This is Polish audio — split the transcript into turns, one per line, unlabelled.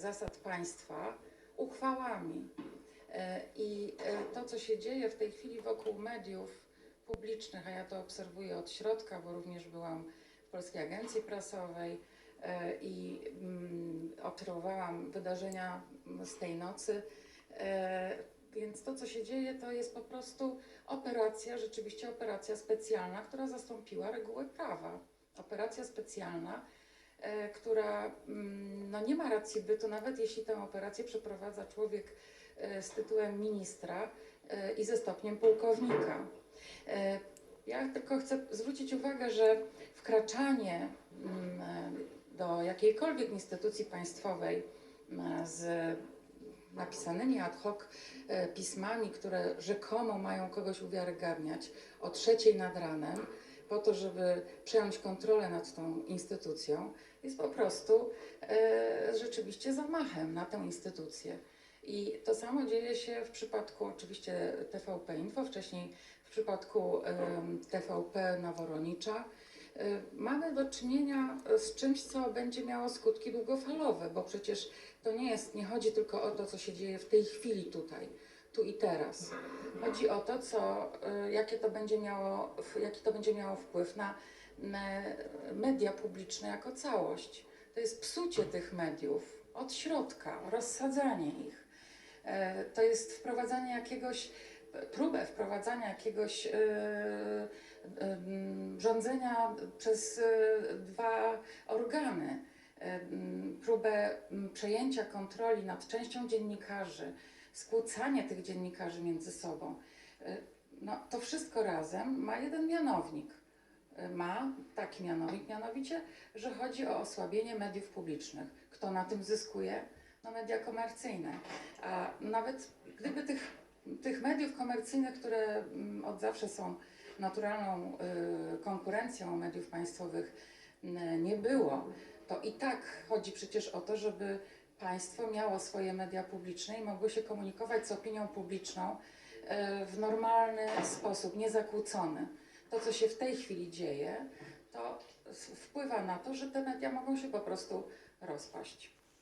zasad państwa uchwałami. E, I e, to, co się dzieje w tej chwili wokół mediów publicznych, a ja to obserwuję od środka, bo również byłam w Polskiej Agencji Prasowej e, i mm, obserwowałam wydarzenia z tej nocy. Więc to, co się dzieje, to jest po prostu operacja, rzeczywiście operacja specjalna, która zastąpiła regułę prawa. Operacja specjalna, która mm, no, nie ma racji bytu, nawet jeśli tę operację przeprowadza człowiek e, z tytułem ministra e, i ze stopniem pułkownika. E, Ja tylko chcę zwrócić uwagę, że wkraczanie mm, e, do jakiejkolwiek instytucji państwowej m, z napisanymi ad hoc e, pismami, które rzekomo mają kogoś uwiarygadniać o trzeciej nad ranem, po to, żeby przejąć kontrolę nad tą instytucją, jest po prostu e, rzeczywiście zamachem na tę instytucję. I to samo dzieje się w przypadku oczywiście TVP Info, wcześniej w przypadku em, TVP Naworonicza. Y, Mamy do czynienia z czymś, co będzie miało skutki długofalowe, bo przecież to nie jest, nie chodzi tylko o to, co się dzieje w tej chwili tutaj, tu i teraz. Chodzi o to, co, y, jakie to będzie miało, jaki to będzie miało wpływ na, media publiczne jako całość. To jest psucie tych mediów od środka, rozsadzanie ich. E, To jest wprowadzanie jakiegoś, próbę wprowadzania jakiegoś e, em, rządzenia przez e, dwa organy, em, próbę m, przejęcia kontroli nad częścią dziennikarzy, skłócanie tych dziennikarzy między sobą. E, No, to wszystko razem ma jeden mianownik. E, Ma taki mianownik, mianowicie, że chodzi o osłabienie mediów publicznych. Kto na tym zyskuje? No media komercyjne. A nawet gdyby tych, tych mediów komercyjnych, które mm, od zawsze są naturalną y, konkurencją mediów państwowych, nie było, to i tak chodzi przecież o to, żeby państwo miało swoje media publiczne i mogło się komunikować z opinią publiczną y, w normalny sposób, niezakłócony. To, co się w tej chwili dzieje, to wpływa na to, że te media mogą się po prostu rozpaść.